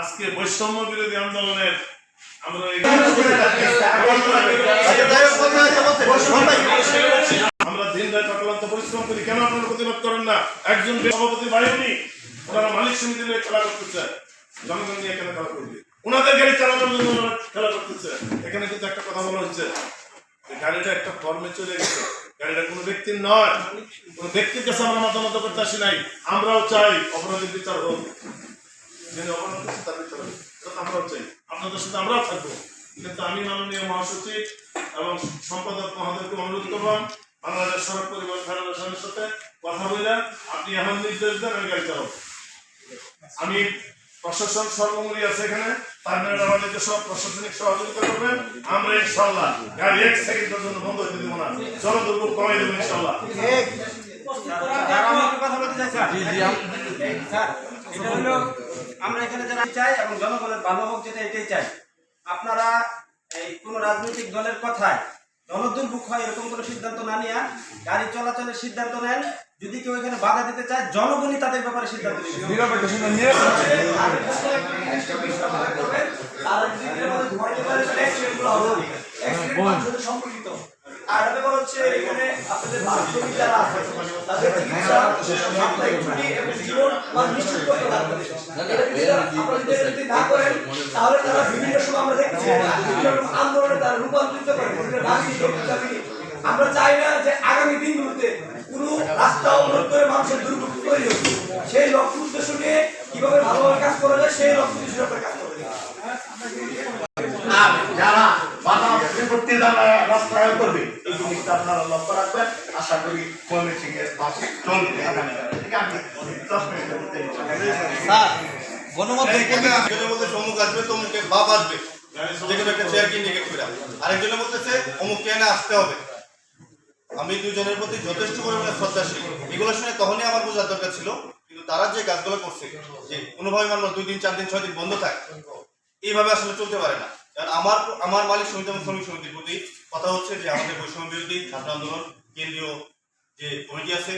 আজকে বৈষম্য বিরোধী আন্দোলনের আমরা দিন রাত অক্লান্ত পরিশ্রম করি। কেন আপনারা প্রতিবাদ করেন না? একজন সভাপতি বাহিনী ওনারা মালিক সমিতি নিয়ে খেলা করতেছে জনগণ নিয়ে কেন খেলা করবে। ওনাদের গাড়ি চালানোর জন্য খেলা করতেছে এখানে কিন্তু একটা কথা বলা হচ্ছে। গাড়িটা একটা ফর্মে চলে গেছে। গাড়িটা কোনো ব্যক্তির নয়। কোনো ব্যক্তির কাছে আমরা মতামত করতে আসি নাই। আমরাও চাই অপরাধের বিচার হোক। যিনি অপরাধ করছে তার বিচার হোক। আমরাও চাই। আপনাদের সাথে আমরাও থাকব। কিন্তু আমি মাননীয় মহাসচিব এবং সম্পাদক মহোদয়কে অনুরোধ করলাম, বাংলাদেশ সড়ক পরিবহন ফেডারেশনের সাথে কথা বলে আপনি এমন নির্দেশ দেন, আমি গাড়ি চালাবো। আমি প্রশাসন সর্বমূলী আছে এখানে। তার আমাদেরকে সব প্রশাসনিক সহযোগিতা করবেন আমরা ইনশাল্লাহ গাড়ি এক সেকেন্ডের জন্য বন্ধ করে দেবো না। জন দুর্ভোগ কমাই দেবো ইনশাল্লাহ স্যার, আমি একটু কথা বলতে চাই, স্যার। স্যার, এটা হলো আমরা এখানে যারা চাই এবং জনগণের ভালো হোক যেটা এটাই চাই। আপনারা এই কোন রাজনৈতিক দলের কথায় জনদুর্ভোগ হয় এরকম কোনো সিদ্ধান্ত না নিয়ে গাড়ি চলাচলের সিদ্ধান্ত নেন। যদি কেউ এখানে বাধা দিতে চায় জনগণই তাদের ব্যাপারে সিদ্ধান্ত নেবে আর যদি এর মধ্যে ভয় পেতে পারে তাহলে accident গুলো হবে। Accident মানুষের সাথে সম্পর্কিত। আর ব্যাপার হচ্ছে এখানে আপনাদের বাস্তবিক যারা আছে, তাদের চিকিৎসা, সাপ্তাহিক ছুটি এবং জীবন মান নিশ্চিত করতে লাগবে। এটা যদি তারা- আপনারা যদি না করেন, তাহলে তারা বিভিন্ন সময় আমরা দেখছি, আন্দোলনে তারা রূপান্তরিত করে। আমরা চাই না যে আগামী দিনগুলোতে রাস্তা অবরোধ করে মানুষের দুর্ভোগ তৈরি হচ্ছে। সেই লক্ষ্য উদ্দেশ্য নিয়ে কীভাবে ভালোভাবে কাজ করা যায় সেই লক্ষ্য উদ্দেশ্য কাজ করবেন আর যারা বাধা বিপত্তি দ্বারা রাস্তায় করবে এই জিনিসটা আপনারা লক্ষ্য রাখবেন। আশা করি ময়মনসিং এর পাশে চলবে আগামী ঠিক আছে দশ মিনিটের মধ্যে স্যার গণমাধ্যম একজনের বলতে অমুক আসবে তমুকে বাপ আসবে। যে কোনো একটা চেয়ার কিনে গেছে আরেকজনে বলতেছে অমুক ট্রেনে আসতে হবে। আমি দুজনের প্রতি যথেষ্ট পরিমাণে শ্রদ্ধাশীল। এগুলো শুনে তখনই আমার বোঝার দরকার ছিল, কিন্তু তারা যে কাজগুলো করছে, যে কোনোভাবে মানলো দুই দিন, চার দিন, ছয় দিন বন্ধ থাকে, এইভাবে আসলে চলতে পারে না। কারণ আমার আমার মালিক সমিতি এবং শ্রমিক সমিতির প্রতি কথা হচ্ছে যে আমাদের বৈষম্য বিরোধী, ছাত্র আন্দোলন, কেন্দ্রীয় যে কমিটি আছে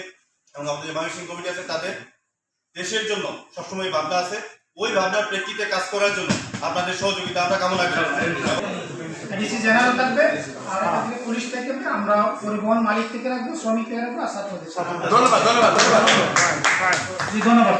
এবং আমাদের যে ময়মনসিং কমিটি আছে, তাদের দেশের জন্য সবসময় ভাবনা আছে। ওই ভাবনার প্রেক্ষিতে কাজ করার জন্য আপনাদের সহযোগিতা, আমরা কামনা করি। ডিসি জেনারেল থাকবে আর এখান থেকে পুলিশ থেকে আমরা পরিবহন মালিক থেকে রাখব শ্রমিক থেকে রাখব আর ছাত্রদের ধন্যবাদ ধন্যবাদ ধন্যবাদ। জি ধন্যবাদ।